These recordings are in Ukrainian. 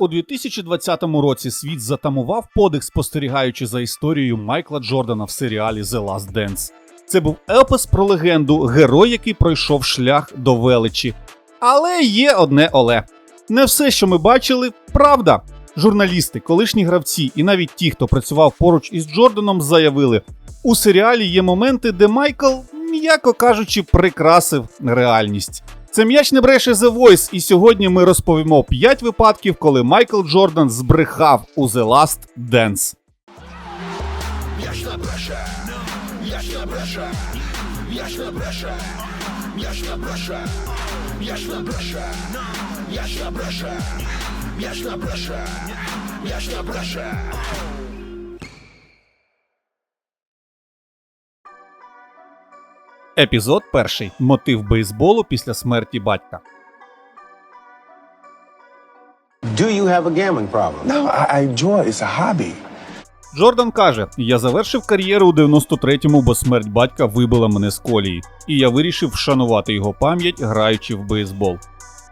У 2020 році світ затамував подих, спостерігаючи за історією Майкла Джордана в серіалі The Last Dance. Це був епос про легенду, герой, який пройшов шлях до величі. Але є одне оле. Не все, що ми бачили, правда. Журналісти, колишні гравці і навіть ті, хто працював поруч із Джорданом, заявили: у серіалі є моменти, де Майкл, м'яко кажучи, прикрасив реальність. Це м'яч не бреше The Voice, і сьогодні ми розповімо 5 випадків, коли Майкл Джордан збрехав у The Last Dance. М'яч не бреше, м'яч не бреше, м'яч не бреше, м'яч не бреше, м'яч не бреше, м'яч не бреше, м'яч не. Епізод перший. Мотив бейсболу після смерті батька. Do you have a gambling problem? No, I, I enjoy it. It's a hobby. Джордан каже: Я завершив кар'єру у 93-му, бо смерть батька вибила мене з колії, і я вирішив вшанувати його пам'ять, граючи в бейсбол.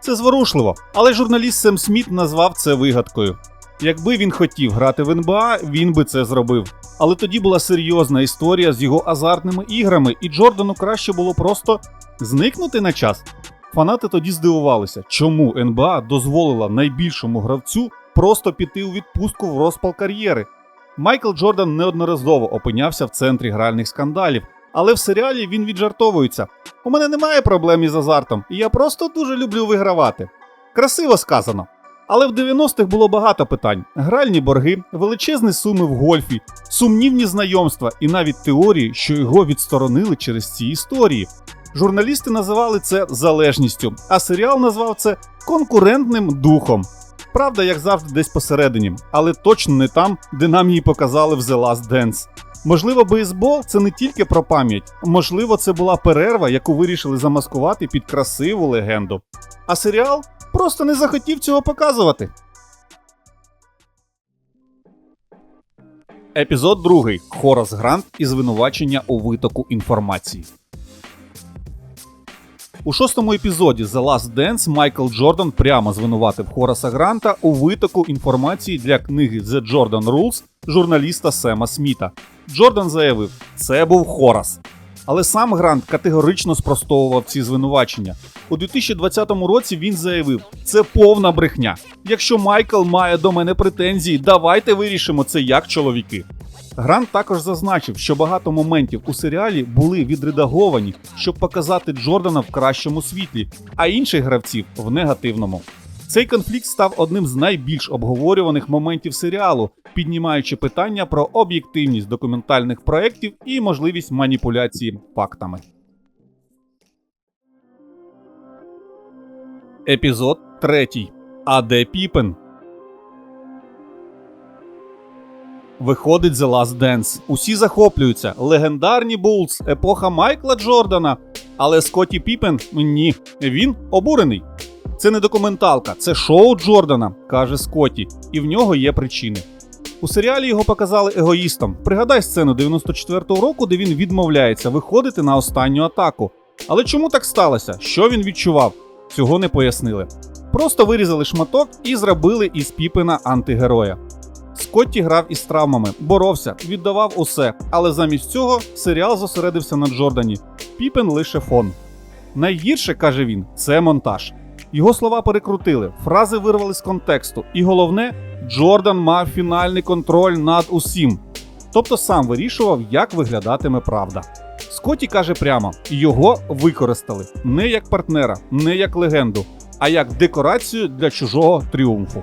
Це зворушливо, але журналіст Сем Сміт назвав це вигадкою. Якби він хотів грати в НБА, він би це зробив. Але тоді була серйозна історія з його азартними іграми, і Джордану краще було просто зникнути на час. Фанати тоді здивувалися, чому НБА дозволила найбільшому гравцю просто піти у відпустку в розпал кар'єри. Майкл Джордан неодноразово опинявся в центрі гральних скандалів, але в серіалі він віджартовується. У мене немає проблем із азартом, і я просто дуже люблю вигравати. Красиво сказано. Але в 90-х було багато питань: гральні борги, величезні суми в гольфі, сумнівні знайомства і навіть теорії, що його відсторонили через ці історії. Журналісти називали це залежністю, а серіал назвав це конкурентним духом. Правда, як завжди, десь посередині, але точно не там, де нам її показали в The Last Dance. Можливо, бейсбол це не тільки про пам'ять, можливо, це була перерва, яку вирішили замаскувати під красиву легенду. А серіал просто не захотів цього показувати. Епізод 2. Хорас Грант і звинувачення у витоку інформації. У шостому епізоді The Last Dance Майкл Джордан прямо звинуватив Хораса Гранта у витоку інформації для книги The Jordan Rules журналіста Сема Сміта. Джордан заявив, це був Хорас. Але сам Грант категорично спростовував ці звинувачення. У 2020 році він заявив, це повна брехня. Якщо Майкл має до мене претензії, давайте вирішимо це як чоловіки. Грант також зазначив, що багато моментів у серіалі були відредаговані, щоб показати Джордана в кращому світлі, а інших гравців в негативному. Цей конфлікт став одним з найбільш обговорюваних моментів серіалу, піднімаючи питання про об'єктивність документальних проєктів і можливість маніпуляції фактами. Епізод 3. А де Піпен? Виходить The Last Dance. Усі захоплюються. Легендарні Булс, епоха Майкла Джордана. Але Скотті Піпен ні. Він обурений. Це не документалка, це шоу Джордана, каже Скотті, і в нього є причини. У серіалі його показали егоїстом. Пригадай сцену 94-го року, де він відмовляється виходити на останню атаку. Але чому так сталося? Що він відчував? Цього не пояснили. Просто вирізали шматок і зробили із Піпена антигероя. Скотті грав із травмами, боровся, віддавав усе, але замість цього серіал зосередився на Джордані. Піпен лише фон. Найгірше, каже він, це монтаж. Його слова перекрутили, фрази вирвали з контексту, і головне, Джордан мав фінальний контроль над усім. Тобто сам вирішував, як виглядатиме правда. Скотті каже прямо: його використали не як партнера, не як легенду, а як декорацію для чужого тріумфу.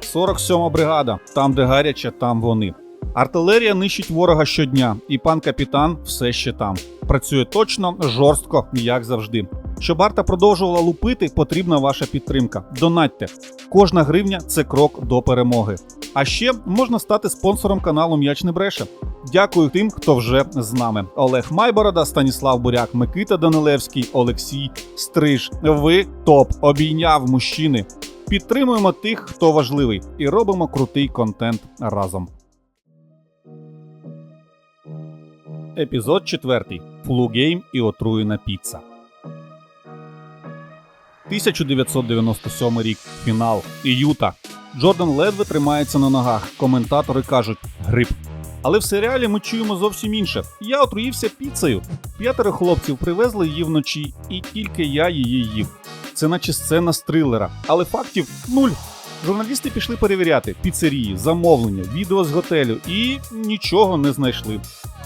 47 бригада, там, де гаряче, там вони. Артилерія нищить ворога щодня, і пан капітан все ще там. Працює точно, жорстко, як завжди. Щоб арта продовжувала лупити, потрібна ваша підтримка. Донатьте. Кожна гривня це крок до перемоги. А ще можна стати спонсором каналу М'яч не бреше. Дякую тим, хто вже з нами. Олег Майборода, Станіслав Буряк, Микита Данилевський, Олексій Стриж. Ви топ обійняв мужчини. Підтримуємо тих, хто важливий, і робимо крутий контент разом. Епізод 4. Флугейм і отруєна піца. 1997 рік. Фінал. І Юта. Джордан ледве тримається на ногах. Коментатори кажуть грип. Але в серіалі ми чуємо зовсім інше. Я отруївся піцею. П'ятеро хлопців привезли її вночі, і тільки я її їв. Це наче сцена з трилера, але фактів нуль. Журналісти пішли перевіряти піцерії, замовлення, відео з готелю і нічого не знайшли.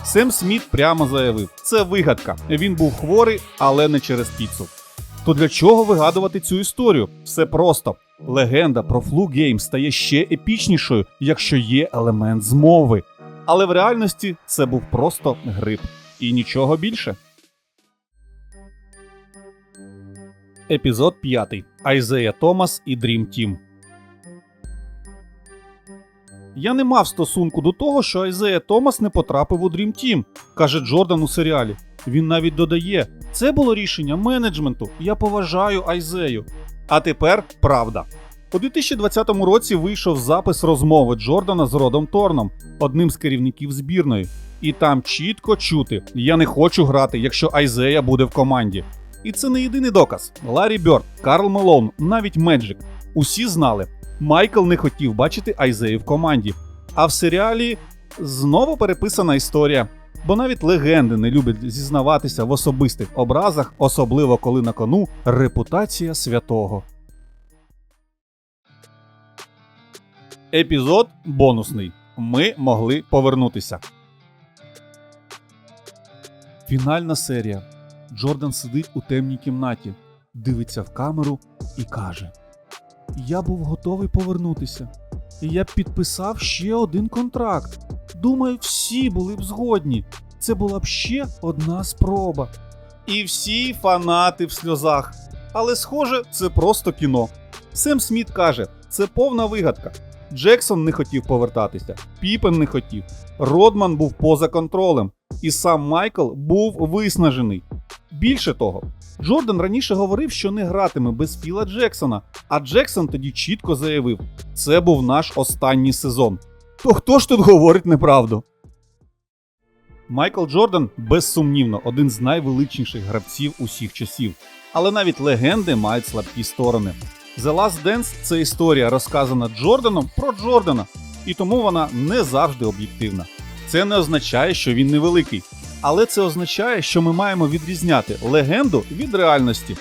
Сем Сміт прямо заявив: це вигадка. Він був хворий, але не через піцу. То для чого вигадувати цю історію? Все просто. Легенда про Флу Гейм стає ще епічнішою, якщо є елемент змови. Але в реальності це був просто грип. І нічого більше. Епізод 5. Айзея Томас і Дрім Тім. Я не мав стосунку до того, що Айзея Томас не потрапив у Dream Team, каже Джордан у серіалі. Він навіть додає: це було рішення менеджменту. Я поважаю Айзею. А тепер правда. У 2020 році вийшов запис розмови Джордана з Родом Торном, одним з керівників збірної. І там чітко чути: я не хочу грати, якщо Айзея буде в команді. І це не єдиний доказ. Ларі Бьорд, Карл Мелоун, навіть Меджик. Усі знали, Майкл не хотів бачити Айзею в команді. А в серіалі знову переписана історія. Бо навіть легенди не люблять зізнаватися в особистих образах, особливо коли на кону репутація святого. Епізод бонусний. Ми могли повернутися. Фінальна серія. Джордан сидить у темній кімнаті, дивиться в камеру і каже: Я був готовий повернутися. І я підписав ще один контракт. Думаю, всі були б згодні. Це була б ще одна спроба. І всі фанати в сльозах. Але схоже, це просто кіно. Сем Сміт каже, це повна вигадка. Джексон не хотів повертатися, Піпен не хотів, Родман був поза контролем, і сам Майкл був виснажений. Більше того, Джордан раніше говорив, що не гратиме без Філа Джексона, а Джексон тоді чітко заявив: це був наш останній сезон. То хто ж тут говорить неправду? Майкл Джордан безсумнівно один з найвеличніших гравців усіх часів. Але навіть легенди мають слабкі сторони. The Last Dance – це історія, розказана Джорданом про Джордана, і тому вона не завжди об'єктивна. Це не означає, що він невеликий, але це означає, що ми маємо відрізняти легенду від реальності.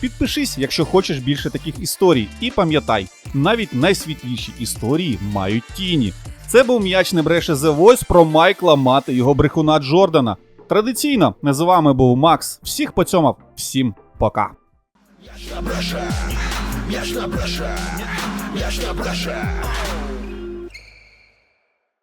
Підпишись, якщо хочеш більше таких історій, і пам'ятай, навіть найсвітліші історії мають тіні. Це був м'яч не бреше The Voice про Майкла мати його брехуна Джордана. Традиційно з вами був Макс. Всіх поцьомав, всім пока. М'яч не бреше, м'яч не бреше, м'яч не бреше.